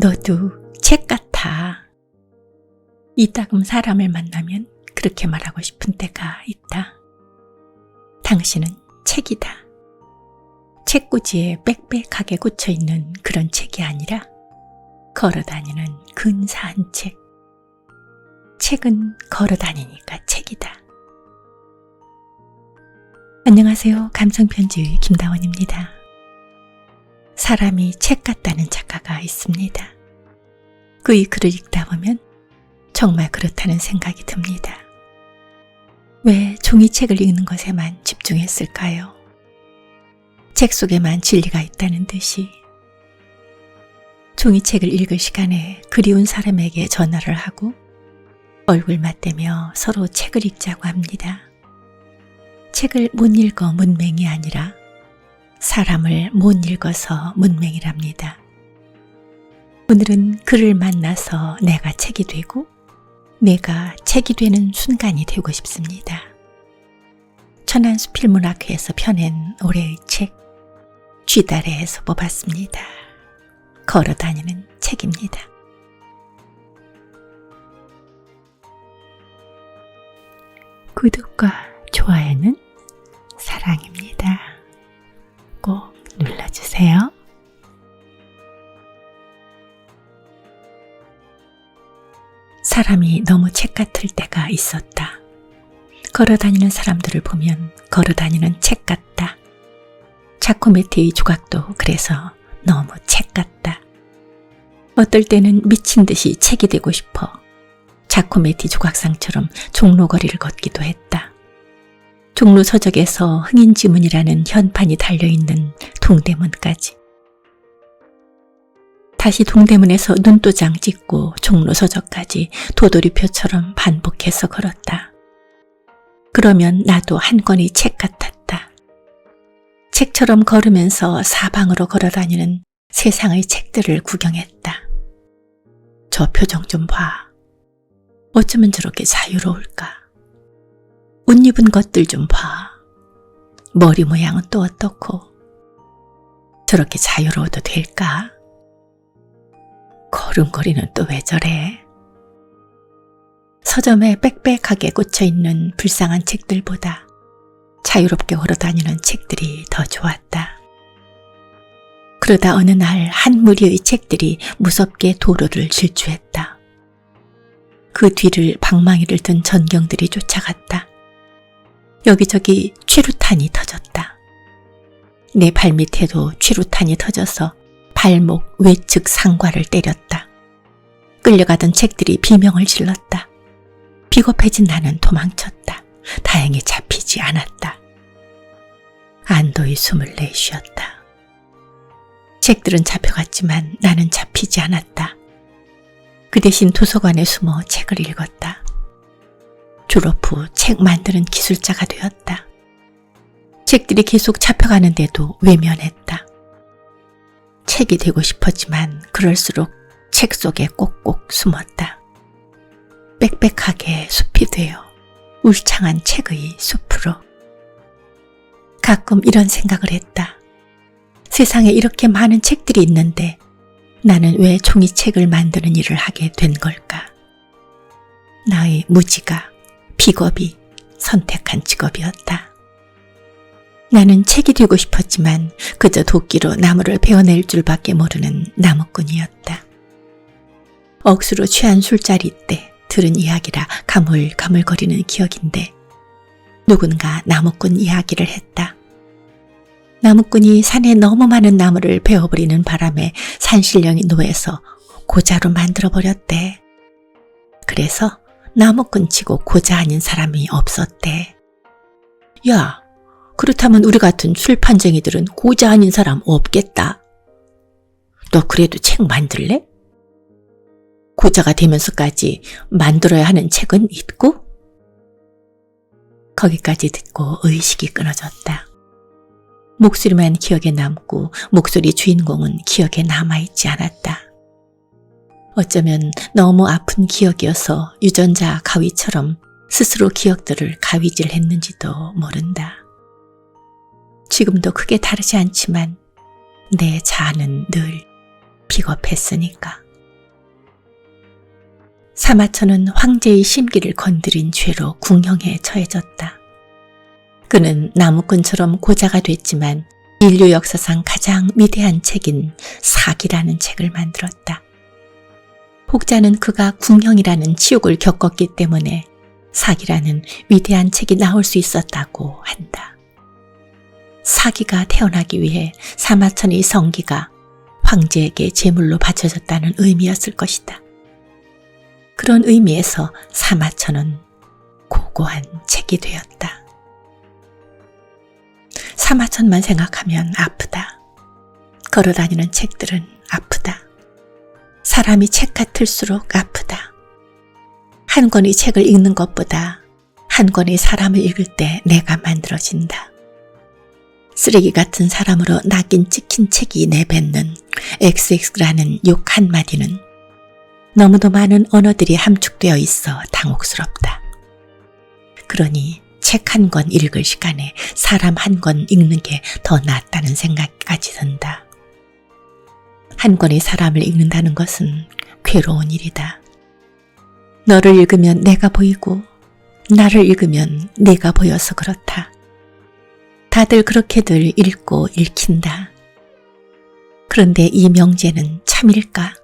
너도 책 같아. 이따금 사람을 만나면 그렇게 말하고 싶은 때가 있다. 당신은 책이다. 책꽂이에 빽빽하게 꽂혀 있는 그런 책이 아니라 걸어 다니는 근사한 책. 책은 걸어 다니니까 책이다. 안녕하세요. 감성편지의 김다원입니다. 사람이 책 같다는 작가가 있습니다. 그의 글을 읽다 보면 정말 그렇다는 생각이 듭니다. 왜 종이책을 읽는 것에만 집중했을까요? 책 속에만 진리가 있다는 듯이 종이책을 읽을 시간에 그리운 사람에게 전화를 하고 얼굴 맞대며 서로 책을 읽자고 합니다. 책을 못 읽어 문맹이 아니라 사람을 못 읽어서 문맹이랍니다. 오늘은 그를 만나서 내가 책이 되고 내가 책이 되는 순간이 되고 싶습니다. 천안수필문학회에서 펴낸 올해의 책 쥐다래에서 뽑았습니다. 걸어다니는 책입니다. 구독과 좋아요는 사랑입니다. 꼭 눌러주세요. 사람이 너무 책 같을 때가 있었다. 걸어 다니는 사람들을 보면 걸어 다니는 책 같다. 자코메티의 조각도 그래서 너무 책 같다. 어떨 때는 미친 듯이 책이 되고 싶어 자코메티 조각상처럼 종로거리를 걷기도 했다. 종로 서적에서 흥인지문이라는 현판이 달려있는 동대문까지. 다시 동대문에서 눈도장 찍고 종로 서적까지 도돌이표처럼 반복해서 걸었다. 그러면 나도 한 권의 책 같았다. 책처럼 걸으면서 사방으로 걸어다니는 세상의 책들을 구경했다. 저 표정 좀 봐. 어쩌면 저렇게 자유로울까? 옷 입은 것들 좀 봐. 머리 모양은 또 어떻고? 저렇게 자유로워도 될까? 걸음걸이는 또 왜 저래? 서점에 빽빽하게 꽂혀 있는 불쌍한 책들보다 자유롭게 걸어다니는 책들이 더 좋았다. 그러다 어느 날 한 무리의 책들이 무섭게 도로를 질주했다. 그 뒤를 방망이를 든 전경들이 쫓아갔다. 여기저기 취루탄이 터졌다. 내 발밑에도 취루탄이 터져서 발목 외측 상과를 때렸다. 끌려가던 책들이 비명을 질렀다. 비겁해진 나는 도망쳤다. 다행히 잡히지 않았다. 안도의 숨을 내쉬었다. 책들은 잡혀갔지만 나는 잡히지 않았다. 그 대신 도서관에 숨어 책을 읽었다. 졸업 후 책 만드는 기술자가 되었다. 책들이 계속 잡혀가는데도 외면했다. 책이 되고 싶었지만 그럴수록 책 속에 꼭꼭 숨었다. 빽빽하게 숲이 되어 울창한 책의 숲으로. 가끔 이런 생각을 했다. 세상에 이렇게 많은 책들이 있는데 나는 왜 종이책을 만드는 일을 하게 된 걸까? 나의 무지가 비겁이 선택한 직업이었다. 나는 책이 되고 싶었지만 그저 도끼로 나무를 베어낼 줄밖에 모르는 나무꾼이었다. 억수로 취한 술자리 때 들은 이야기라 가물가물거리는 기억인데 누군가 나무꾼 이야기를 했다. 나무꾼이 산에 너무 많은 나무를 베어버리는 바람에 산신령이 노해서 고자로 만들어버렸대. 그래서 나무꾼 치고 고자 아닌 사람이 없었대. 야, 그렇다면 우리 같은 출판쟁이들은 고자 아닌 사람 없겠다. 너 그래도 책 만들래? 고자가 되면서까지 만들어야 하는 책은 있고? 거기까지 듣고 의식이 끊어졌다. 목소리만 기억에 남고 목소리 주인공은 기억에 남아있지 않았다. 어쩌면 너무 아픈 기억이어서 유전자 가위처럼 스스로 기억들을 가위질 했는지도 모른다. 지금도 크게 다르지 않지만 내 자아는 늘 비겁했으니까. 사마천은 황제의 심기를 건드린 죄로 궁형에 처해졌다. 그는 나무꾼처럼 고자가 됐지만 인류 역사상 가장 위대한 책인 사기라는 책을 만들었다. 혹자는 그가 궁형이라는 지옥을 겪었기 때문에 사기라는 위대한 책이 나올 수 있었다고 한다. 사기가 태어나기 위해 사마천의 성기가 황제에게 제물로 바쳐졌다는 의미였을 것이다. 그런 의미에서 사마천은 고고한 책이 되었다. 사마천만 생각하면 아프다. 걸어다니는 책들은. 사람이 책 같을수록 아프다. 한 권의 책을 읽는 것보다 한 권의 사람을 읽을 때 내가 만들어진다. 쓰레기 같은 사람으로 낙인 찍힌 책이 내뱉는 XX라는 욕 한마디는 너무도 많은 언어들이 함축되어 있어 당혹스럽다. 그러니 책 한 권 읽을 시간에 사람 한 권 읽는 게 더 낫다는 생각까지 든다. 한 권의 사람을 읽는다는 것은 괴로운 일이다. 너를 읽으면 내가 보이고 나를 읽으면 내가 보여서 그렇다. 다들 그렇게들 읽고 읽힌다. 그런데 이 명제는 참일까?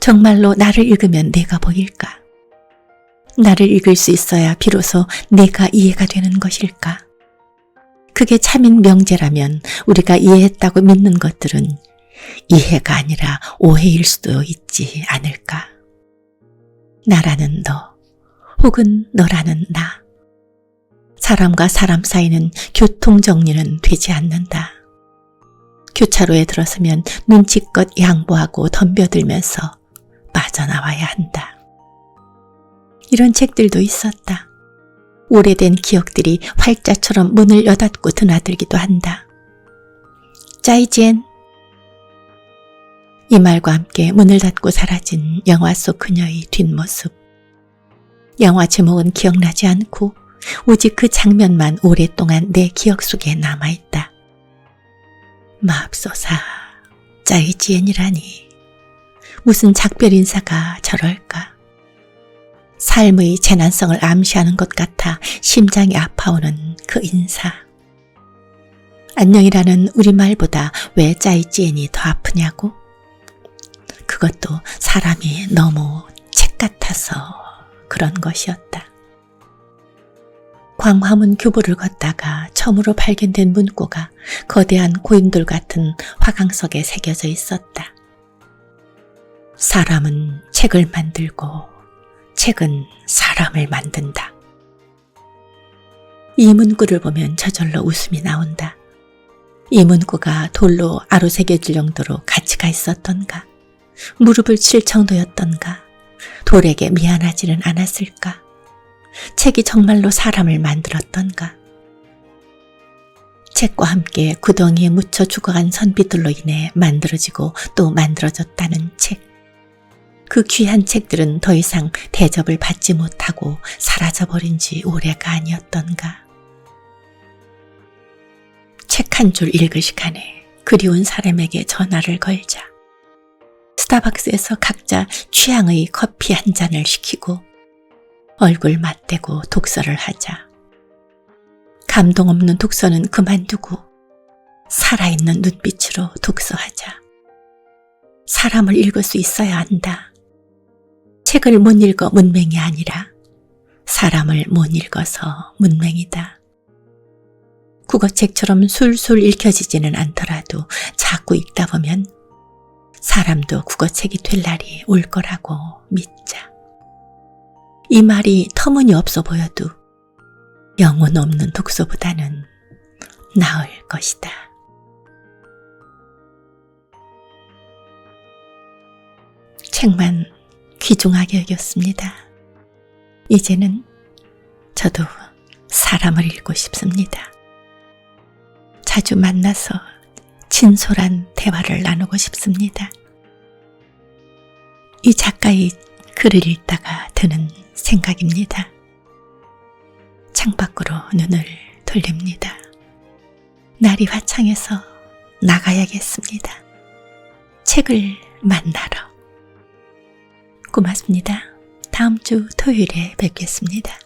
정말로 나를 읽으면 내가 보일까? 나를 읽을 수 있어야 비로소 내가 이해가 되는 것일까? 그게 참인 명제라면 우리가 이해했다고 믿는 것들은 이해가 아니라 오해일 수도 있지 않을까? 나라는 너, 혹은 너라는 나. 사람과 사람 사이는 교통 정리는 되지 않는다. 교차로에 들어서면 눈치껏 양보하고 덤벼들면서 빠져나와야 한다. 이런 책들도 있었다. 오래된 기억들이 활자처럼 문을 여닫고 드나들기도 한다. 짜이젠. 이 말과 함께 문을 닫고 사라진 영화 속 그녀의 뒷모습. 영화 제목은 기억나지 않고 오직 그 장면만 오랫동안 내 기억 속에 남아있다. 마압소사, 짜이지엔이라니. 무슨 작별 인사가 저럴까. 삶의 재난성을 암시하는 것 같아 심장이 아파오는 그 인사. 안녕이라는 우리말보다 왜 짜이지엔이 더 아프냐고? 그것도 사람이 너무 책 같아서 그런 것이었다. 광화문 교보를 걷다가 처음으로 발견된 문구가 거대한 고인돌 같은 화강석에 새겨져 있었다. 사람은 책을 만들고 책은 사람을 만든다. 이 문구를 보면 저절로 웃음이 나온다. 이 문구가 돌로 아로 새겨질 정도로 가치가 있었던가, 무릎을 칠 정도였던가, 돌에게 미안하지는 않았을까, 책이 정말로 사람을 만들었던가. 책과 함께 구덩이에 묻혀 죽어간 선비들로 인해 만들어지고 또 만들어졌다는 책. 그 귀한 책들은 더 이상 대접을 받지 못하고 사라져버린 지 오래가 아니었던가. 책 한 줄 읽을 시간에 그리운 사람에게 전화를 걸자. 스타벅스에서 각자 취향의 커피 한 잔을 시키고 얼굴 맞대고 독서를 하자. 감동 없는 독서는 그만두고 살아있는 눈빛으로 독서하자. 사람을 읽을 수 있어야 한다. 책을 못 읽어 문맹이 아니라 사람을 못 읽어서 문맹이다. 국어책처럼 술술 읽혀지지는 않더라도 자꾸 읽다 보면 사람도 국어책이 될 날이 올 거라고 믿자. 이 말이 터무니없어 보여도 영혼 없는 독서보다는 나을 것이다. 책만 귀중하게 여겼습니다. 이제는 저도 사람을 읽고 싶습니다. 자주 만나서 진솔한 대화를 나누고 싶습니다. 이 작가의 글을 읽다가 드는 생각입니다. 창밖으로 눈을 돌립니다. 날이 화창해서 나가야겠습니다. 책을 만나러. 고맙습니다. 다음 주 토요일에 뵙겠습니다.